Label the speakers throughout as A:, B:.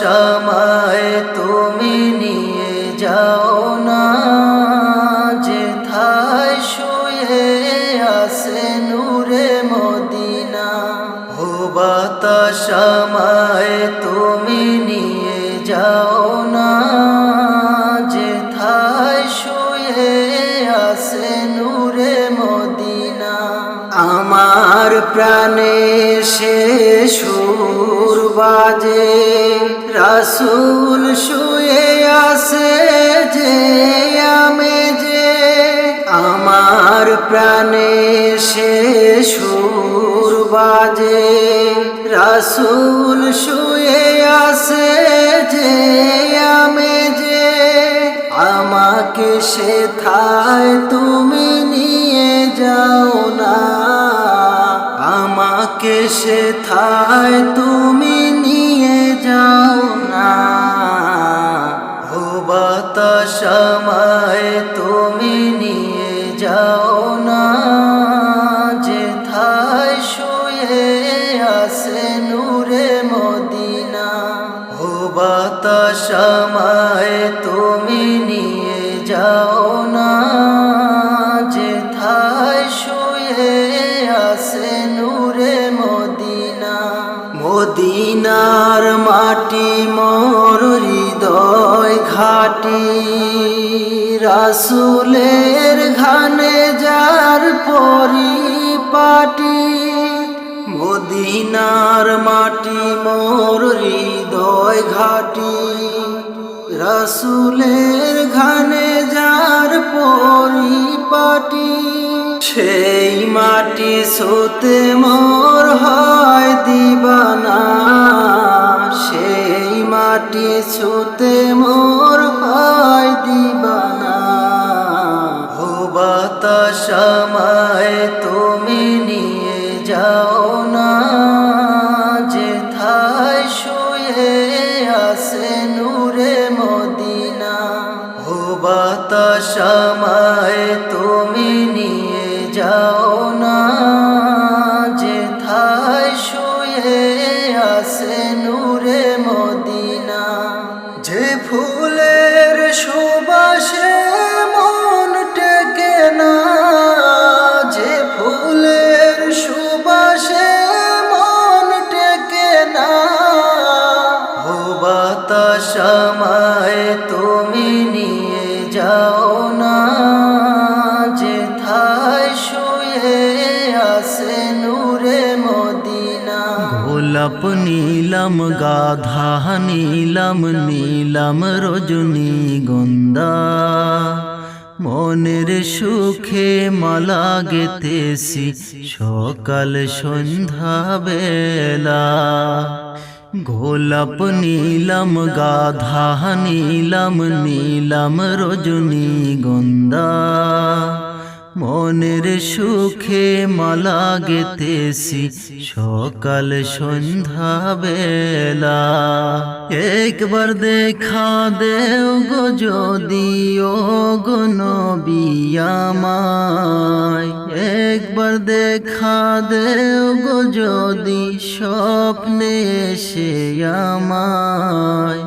A: সময় তুমি নিয়ে যাও না, যে থাই শুয়ে আসে নূরে মদিনা। ও সময় তুমি নিয়ে যাও না, যে থাই শুয়ে আসে নূরে মদিনা। আমার প্রাণে সে সুর বাজে, রাসুল শুয়ে আসে যে আমে যে, আমার প্রাণে সে সুর বাজে, রাসুল শুয়ে আসে যে আমে যে, আমাকে সে থায় তুমি নিয়ে যাও না। আমাকে সে থায় তুমি নিয়ে যাও না। ও বাতাসামায় তুমি নিয়ে যাও না। যেথায় শুয়ে আসে নূরে মদিনা। ও বাতাসামায় তুমি মাটি মোর হৃদয় ঘাটি। রাসুলের ঘানে যার পরিপাটি, মদিনার মাটি মোর হৃদয় ঘাটি। রাসুলের ঘানে যার পরিপাটি সেই মাটি সোতে মোর হয় দিবানা। সেই মাটি সোতে মোর হয় দিবানা। ও সময় তো ফুলের সুবাসে গোলাপ নীলম গাধা নীলম নীলম রজনী গন্ধা মনের সুখে মালা গেতেছি সকাল সন্ধ্যা বেলা গোলাপ নীলম গাধা নীলম নীলম রজনী গন্ধা মনের সুখে মালা গেতেছি সকাল সন্ধ্যা বেলা। একবার দেখা দেও গো যদিও গো নবিয়ামায় একবার দেখা দেও গো যদি স্বপ্নে এসে আমায়।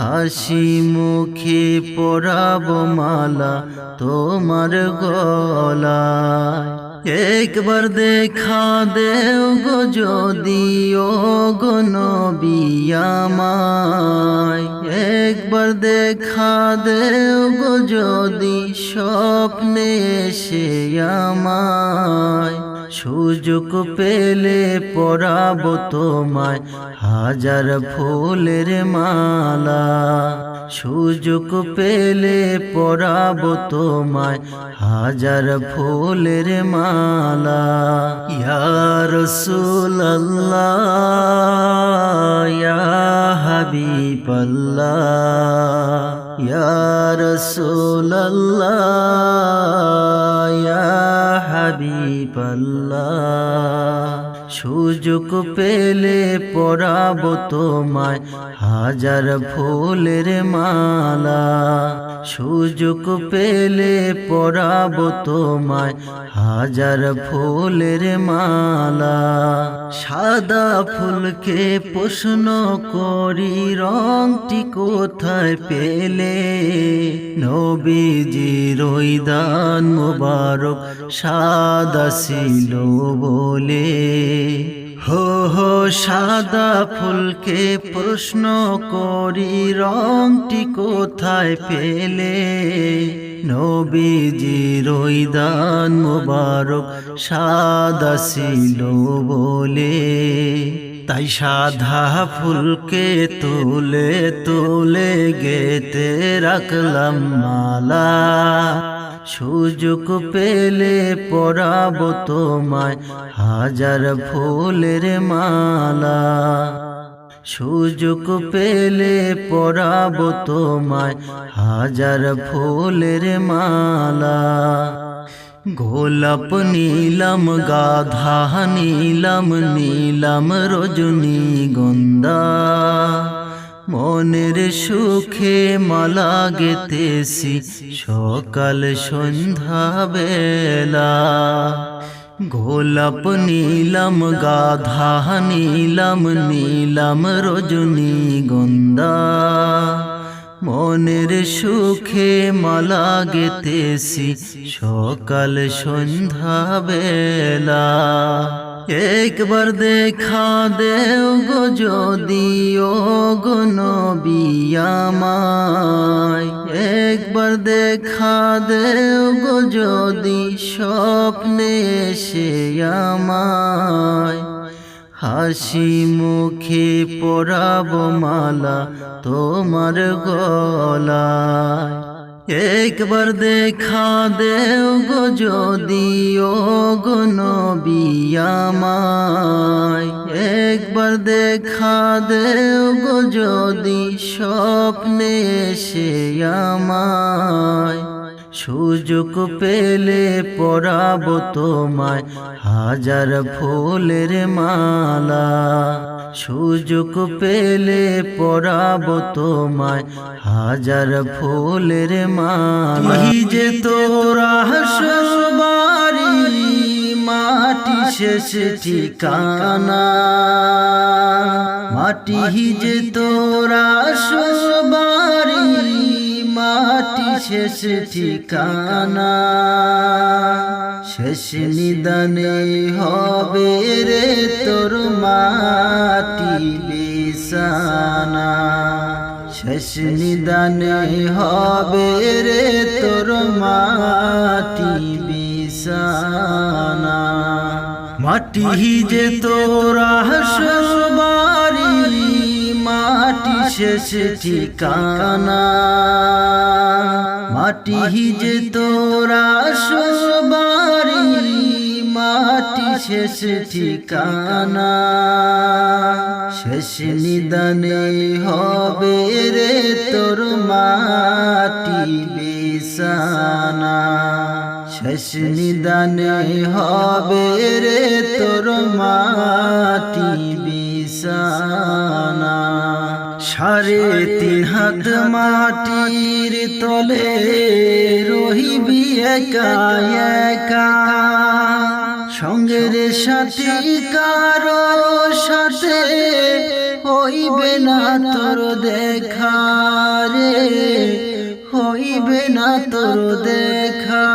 A: হাসি মুখে পরাব মালা তোমার গলায়। একবার দেখা দেও গো যদিও গো নবিয়ামায় একবার দেখা দেও গো যদি স্বপ্নে এসে আমায়। সুযোগ পেলে পরাব তোমায় হাজার ফুলের মালা। সুযোগ পেলে পরাব তোমায় হাজার ফুলের মালা। ইয়ার সুল্লাহ ইয়া হাবিবাল্লাহ। সুযোগ পেলে পরাব তোমায় হাজার ফুলের মালা। সুযোগ পেলে পরাব তোমায় হাজার ফুলের মালা। সাদা ফুলকে প্রশ্ন করি, রংটি কোথায় পেলে নবীজির ওই মোবারক সাদা ছিল বলে। হো হো, সাদা ফুলকে প্রশ্ন করি, রংটি কোথায় পেলে? নবীজির ওই দান মোবারক সাদা ছিল বলে। তাই সাধা ফুলকে তুলে তুলে গেতে রাখলাম মালা। সুযোগ পেলে পরাব তোমায় হাজার ফুলের মালা। সুযোগ পেলে পরাব তোমায় হাজার ফুলের মালা। গোলাপ নীলম, গাধা নীলম নীলম রজনী গন্ধা। মনের সুখে মালা গেতেছি সকাল সন্ধ্যা বেলা। গোলাপ নীলম, গাধা নীলম নীলম রজনী গন্ধা। মনের সুখে মালা গেতেছি সকাল সন্ধ্যা বেলা। একবার দেখা দেও গো গো নবিয়ামায় একবার দেখা দেও গো যদি স্বপ্নে সে আমায়। হাসি মুখে পরাব মালা তোমার গলা একবার দেখা দেও গো গো নবিয়ামায় একবার দেখা দেও গো যদি স্বপ্নে সে আমায়। সুযোগ পেলে পরাব তোমায় হাজার ফুলের মালা। সুযোগ পেলে পরাব তোমায় হাজার ফুলের মালা। যে তোরা সবারি মাটি শেষ ঠিকানা। মাটি যে তোরা সবারি মাটি শেষ ঠিকানা। শেষ নিদানে হবে রে তোর মাটি বিছানা। শেষ নিদানে হবে রে তোর মাটি বিছানা। মাটি যে তোরা শেষ ঠিকানা। মাটি যে তোরা সবারি মাটি শেষ ঠিকানা। শেষ নিদানে হবে রে তোর মাটি বিছানা শেষ নিদানে হবে রে তোর মাটি বিছানা সাড়ে তিন হাত মাটির তলে রহিবি একা একা। সঙ্গের সাথে কারও সাথে হইবে না তোর দেখা রে, হইবে না তোর দেখা।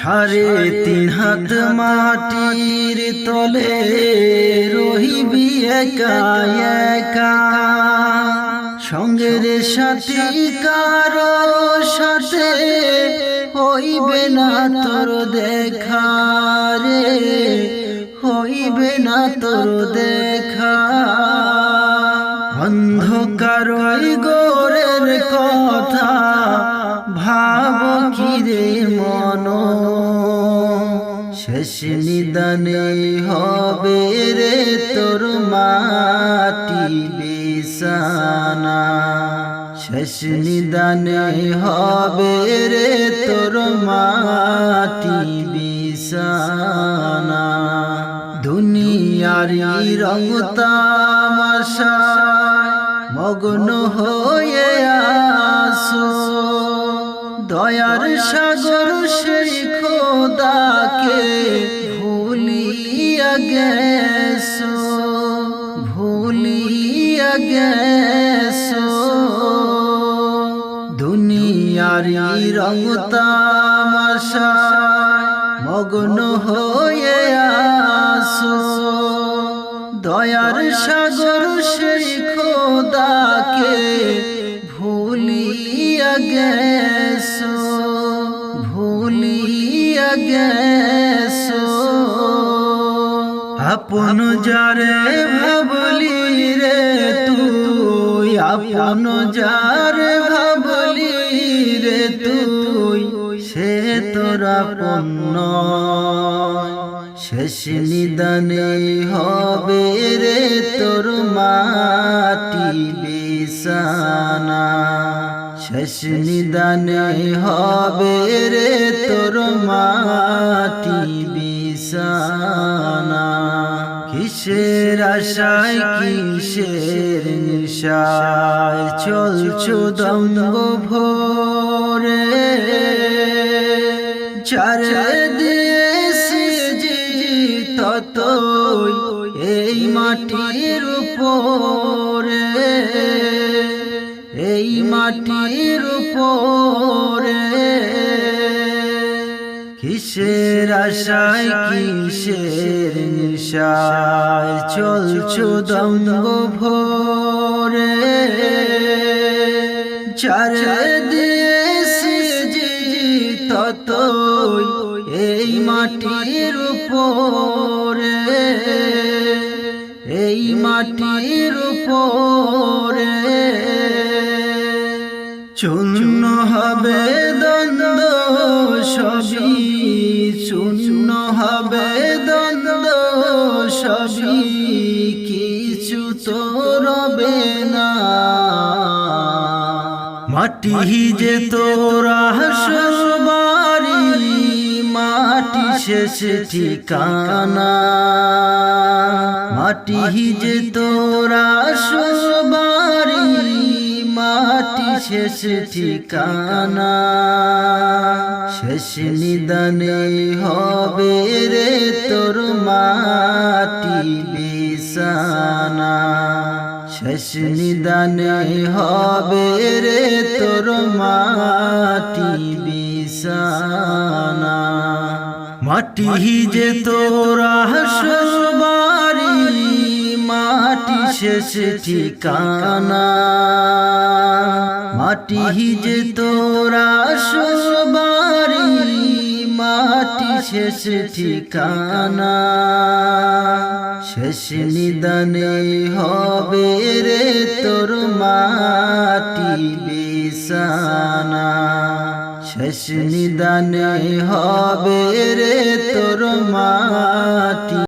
A: সাড়ে তিন হাত মাটির তলে রহিবি একা একা। সঙ্গের সাথে কারও সাথে হইবে না তোর দেখা রে, হইবে না তোর দেখা। অন্ধকার গোরের কথা ভাব কিরে মন শেষ নিদানে হবে রে তোর মাটি বিছানা। শেষ নিদানে হবে রে তোর মাটি বিছানা। দুনিয়ারি রং তামাশা মগ্ন হয়ে আসো। দয়ার সাগর সেই খোদাকে ভুলিয়া গেছো ভুলিয়া গেছো। দুনিয়ারি রং তামাশা মগ্ন হয়ে আসো দয়ার সাগর সেই খোদাকে ভুলিয়া গেছো। গেছো আপন যারে ভাবলি রে তুই, আপন যারে ভাবলি রে তুই, সে তোরা পণ্য শেষ নিদানে হবে রে তোর মাটি বিছানা। শেষ নিদানে হবে রে তোর মাটি বিছানা। কিসের আশায়, কিসের নিশায় চলছো দম্ভ ভোরে চার দিয়েছি এই মাটির উপরে। মাটির উপরে। কিসের আশায়, কিসের নিশায় চলছো দম্ভ ভোরে চার দিয়েছি এই মাটির উপরে। এই মাটির উপরে চূর্ণ হবে দ্বন্দ্ব সবই চূর্ণ হবে দ্বন্দ্ব সবই কিছু তো রবে না। মাটি যে তোরা বাড়ি মাটি শেষ ঠিকানা। মাটি যে তোরা বাড়ি মাটি শেষ ঠিকানা, শেষ নিদানে হবে রে তোর মাটি বিছানা, শেষ নিদানে হবে রে তোর মাটি বিছানা। মাটি যে তোরা বাড়ি মাটি শেষ ঠিকানা। মাটি যে তোরা বাড়ি, মাটি শেষ ঠিকানা। শেষ নিদানে হবে রে তোর মাটি বিছানা। শেষ নিদানে হবে রে তোর মাটি